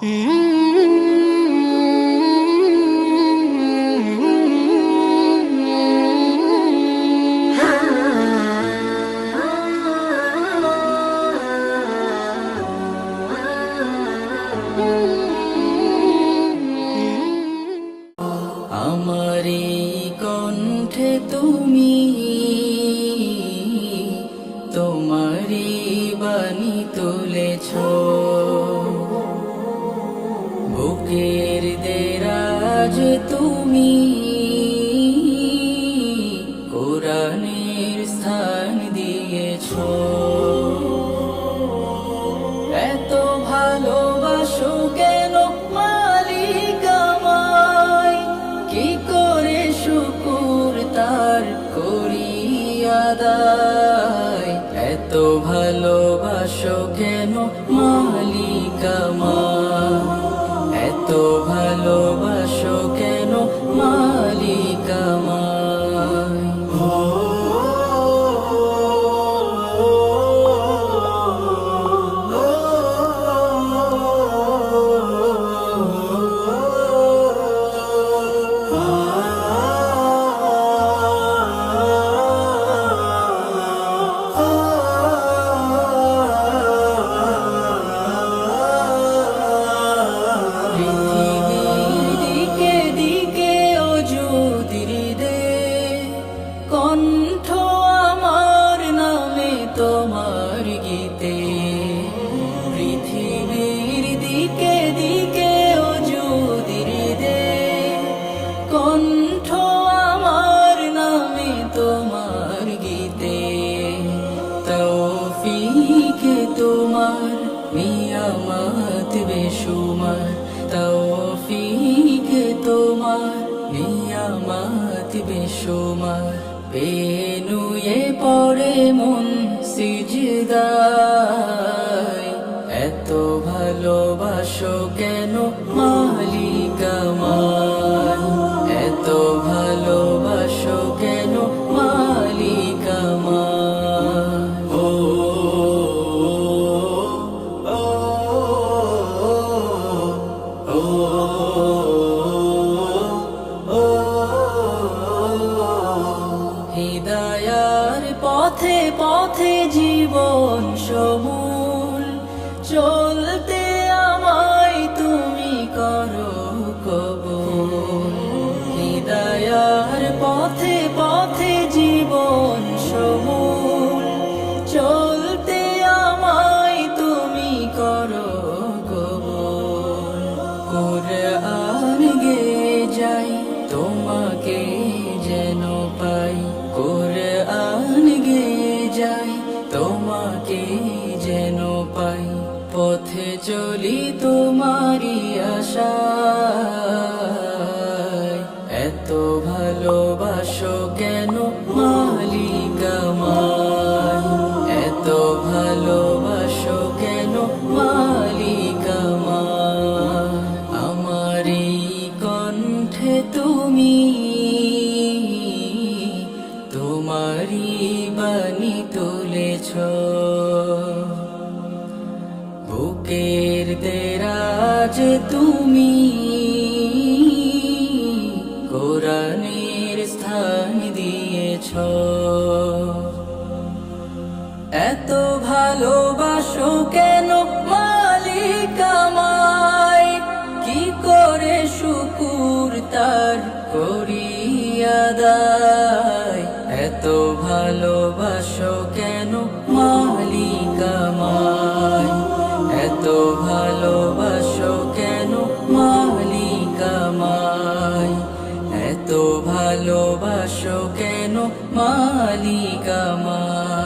আমারে কণ্ঠে তুমি তোমারি বাণী তুলেছ। দেরাজ তুমি কোরআনের স্থান দিয়েছ। এত ভালোবাসো কেন মালিক কি করে শুকুর তার করি আদায়? এত ভালোবাসো কেন মালিক আমায়? নিয়ামত বেশুমার তৌফিক তোমার নিয়ামত বেশুমার। বেনুয়ে পড়ে মন সিজদায় এত ভালোবাসো কেন মালিক পথে পথে জীবন সমূল চলতে পথে চলি তোমারি আশা এত ভালোবাসো কেন মালিক আমার এত ভালোবাসো কেন মালিক আমার আমার কণ্ঠে তুমি তোমারি বাণী তুলেছ। দেরাজ তুমি কোরআনের স্থান দিয়েছ। এত ভালোবাসো কেন মালিক আমায়? কি করে শুকুর তার করিয়াদায় এত ভালোবাসো কেন মালিক আমায়? এত ভালোবাসো এত ভালোবাসো কেন মালিক আমায়